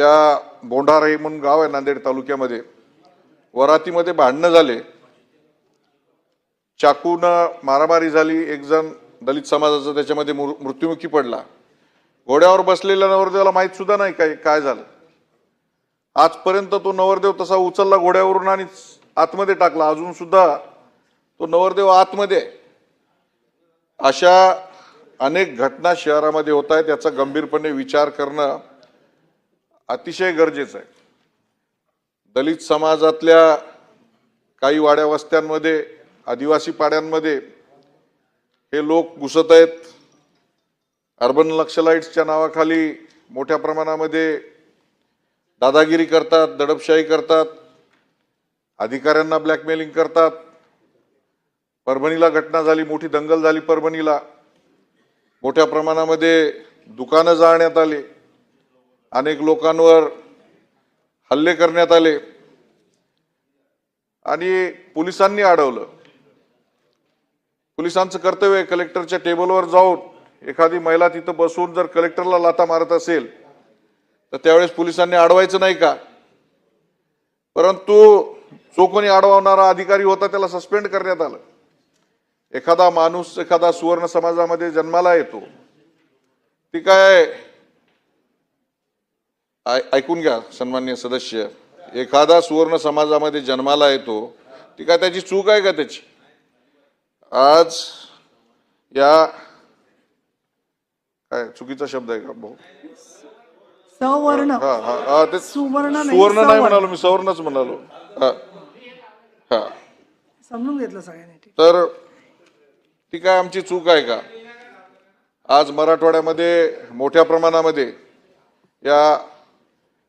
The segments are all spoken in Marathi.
त्या बोंढारा म्हणून गाव आहे नांदेड तालुक्यामध्ये. वरातीमध्ये भांडणं झाले. चाकूनं मारामारी झाली. एक जण दलित समाजाचा त्याच्यामध्ये मृ- मृत्युमुखी पडला. घोड्यावर बसलेल्या नवरदेवाला माहीत सुद्धा नाही काय काय झालं. आजपर्यंत तो नवरदेव तसा उचलला घोड्यावरून आणि आतमध्ये टाकला. अजून सुद्धा तो नवरदेव आतमध्ये अशा अनेक घटना शहरामध्ये होत आहेत. याचा गंभीरपणे विचार करणं अतिशय गरजेचं आहे. दलित समाजातल्या काही वाड्या वस्त्यांमध्ये आदिवासी पाड्यांमध्ये हे लोक घुसत आहेत. अर्बन नक्षलाइट्सच्या नावाखाली मोठ्या प्रमाणामध्ये दादागिरी करतात दडपशाही करतात अधिकाऱ्यांना ब्लॅकमेलिंग करतात. परभणीला घटना झाली मोठी दंगल झाली परभणीला. मोठ्या प्रमाणामध्ये दुकानं जाळण्यात आली. अनेक लोकांवर हल्ले करण्यात आले. आणि पोलिसांनी अडवलं. पोलिसांचं कर्तव्य आहे कलेक्टरच्या टेबलवर जाऊन एखादी महिला तिथं बसून जर कलेक्टरला लाथा मारत असेल तर त्यावेळेस पोलिसांनी अडवायचं नाही का? परंतु जो कोणी अडवणारा अधिकारी होता त्याला सस्पेंड करण्यात आलं. एखादा माणूस एखादा सुवर्ण समाजामध्ये जन्माला येतो ती काय ऐकून घ्या सन्मान्य सदस्य. एखादा सुवर्ण समाजामध्ये जन्माला येतो ती काय त्याची चूक आहे का त्याची? आज या काय चुकीचा शब्द आहे का? भाऊ? सवर्ण. हा हा हा ते सुवर्ण नाही, सुवर्ण नाही सवर्ण. म्हणालो मी सवर्णच म्हणालो. हा हा. समजून घेतलं सगळ्यांनी. तर ती काय आमची चूक आहे का? आज मराठवाड्यामध्ये मोठ्या प्रमाणामध्ये या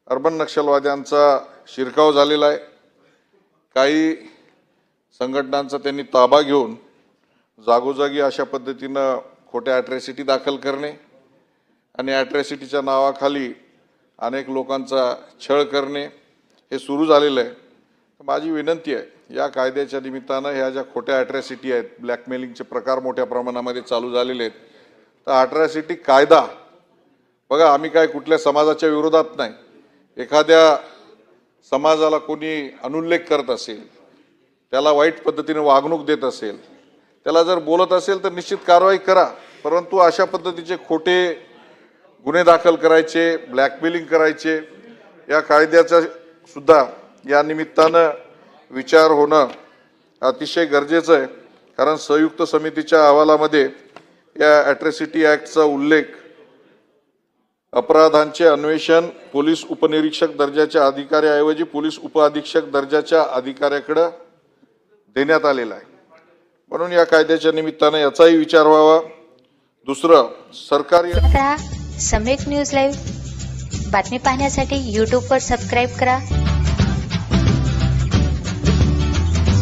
अर्बन नक्षलवाद्यांचा शिरकाव झालेला आहे. काही संघटनांचा त्यांनी ताबा घेऊन जागोजागी अशा पद्धतीनं खोट्या ॲट्रॅसिटी दाखल करणे आणि ॲट्रॅसिटीच्या नावाखाली अनेक लोकांचा छळ करणे हे सुरू झालेलं आहे. माझी विनंती आहे या कायद्याच्या निमित्तानं ह्या ज्या खोट्या ॲट्रॅसिटी आहेत ब्लॅकमेलिंगचे प्रकार मोठ्या प्रमाणामध्ये चालू झालेले आहेत. तर ॲट्रॅसिटी कायदा बघा आम्ही काय कुठल्या समाजाच्या विरोधात नाही. एखाद्या समाजाला कोणी अनुल्लेख करत असेल त्याला वाईट पद्धतीने वागणूक देत असेल त्याला जर बोलत असेल तर निश्चित कारवाई करा. परंतु अशा पद्धतीचे खोटे गुन्हे दाखल करायचे ब्लॅकमेलिंग करायचे या कायद्याचा सुद्धा या निमित्तानं विचार होणं अतिशय गरजेचं आहे. कारण संयुक्त समितीच्या अहवालामध्ये या अॅट्रॉसिटी ॲक्टचा उल्लेख अपराधांचे अन्वेषण पोलीस उपनिरीक्षक दर्जाच्या अधिकाऱ्याऐवजी पोलीस उपअधीक्षक दर्जाच्या अधिकाऱ्याकडं देण्यात आलेला आहे. म्हणून या कायद्याच्या निमित्तानं याचाही विचार व्हावा. दुसरं सरकारी सम्यक न्यूज लाईव्ह बातमी पाहण्यासाठी यूट्यूबवर सबस्क्राईब करा.